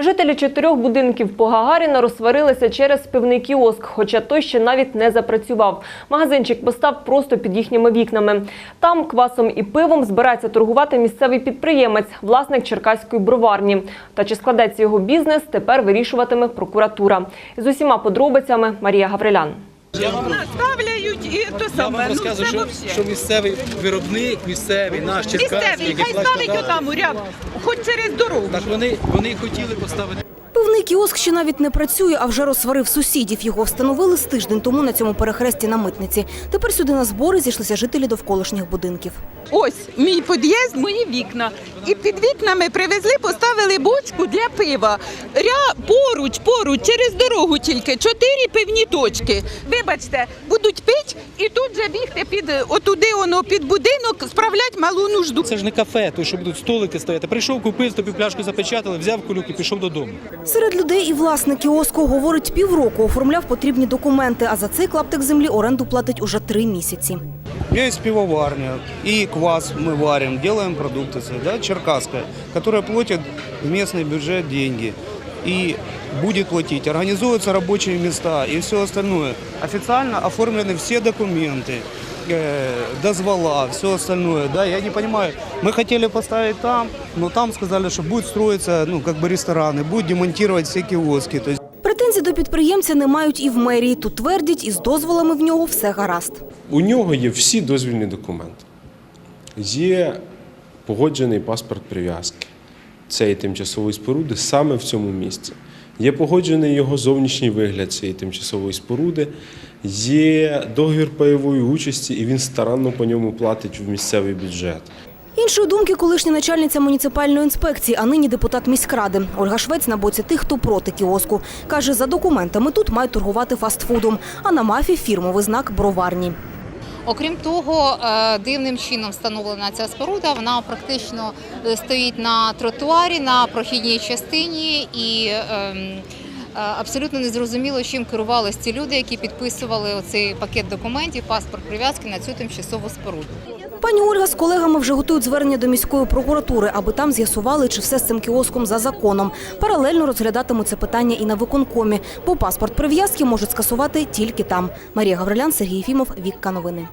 Жителі чотирьох будинків по Гагаріна розсварилися через пивний кіоск, хоча той ще навіть не запрацював. Магазинчик постав просто під їхніми вікнами. Там квасом і пивом збирається торгувати місцевий підприємець, власник черкаської броварні. Та чи складеться його бізнес, тепер вирішуватиме прокуратура. З усіма подробицями Марія Гаврилян. Ставляють і то Я саме. вам Ну, розказую, що, що місцевий виробник, місцевий, наш черкаський, Місцевий, який хай ставить податки. отам у ряд, хоч через дорогу. Так вони, вони хотіли поставити. Пивний кіоск ще навіть не працює, а вже розсварив сусідів. Його встановили з тиждень тому на цьому перехресті на митниці. Тепер сюди на збори зійшлися жителі довколишніх будинків. Ось мій під'їзд, мої вікна. І під вікнами привезли, поставили бочку для пива. Ря поруч, поруч, через дорогу тільки чотири пивні точки. Вибачте, будуть пить і тут же бігти під отуди, воно під будинок, справлять малу нужду. Це ж не кафе, то що будуть столики стояти. Прийшов, купив, тобі пляшку запечатали, взяв кулюк і пішов додому. Серед людей і власник кіоску говорить, півроку оформляв потрібні документи, а за цей клаптик землі оренду платить уже три місяці. У меня есть пивоварня и квас мы варим, делаем продукты, свои, да, черкасская, которая платит в местный бюджет деньги и будет платить. Организуются рабочие места и все остальное. Официально оформлены все документы, э, дозвола, все остальное. Да, я не понимаю, мы хотели поставить там, но там сказали, что будет строиться, ну, как бы рестораны, будет демонтировать все киоски. То есть Претензій до підприємця не мають і в мерії. Тут твердять, із дозволами в нього все гаразд. У нього є всі дозвільні документи. Є погоджений паспорт прив'язки цієї тимчасової споруди саме в цьому місці. Є погоджений його зовнішній вигляд цієї тимчасової споруди, є договір пайової участі, і він старанно по ньому платить в місцевий бюджет. Іншої думки колишня начальниця муніципальної інспекції, а нині депутат міськради. Ольга Швець на боці тих, хто проти кіоску. Каже, за документами тут мають торгувати фастфудом, а на мафі фірмовий знак броварні. Окрім того, е, дивним чином встановлена ця споруда. Вона практично е, стоїть на тротуарі на прохідній частині і ем, е, абсолютно незрозуміло, чим керувалися ці люди, які підписували оцей пакет документів, паспорт прив'язки на цю тимчасову споруду. Пані Ольга з колегами вже готують звернення до міської прокуратури, аби там з'ясували, чи все з цим кіоском за законом. Паралельно розглядатимуть це питання і на виконкомі, бо паспорт прив'язки можуть скасувати тільки там. Марія Гаврилян, Сергій Фімов, Вікка Новини.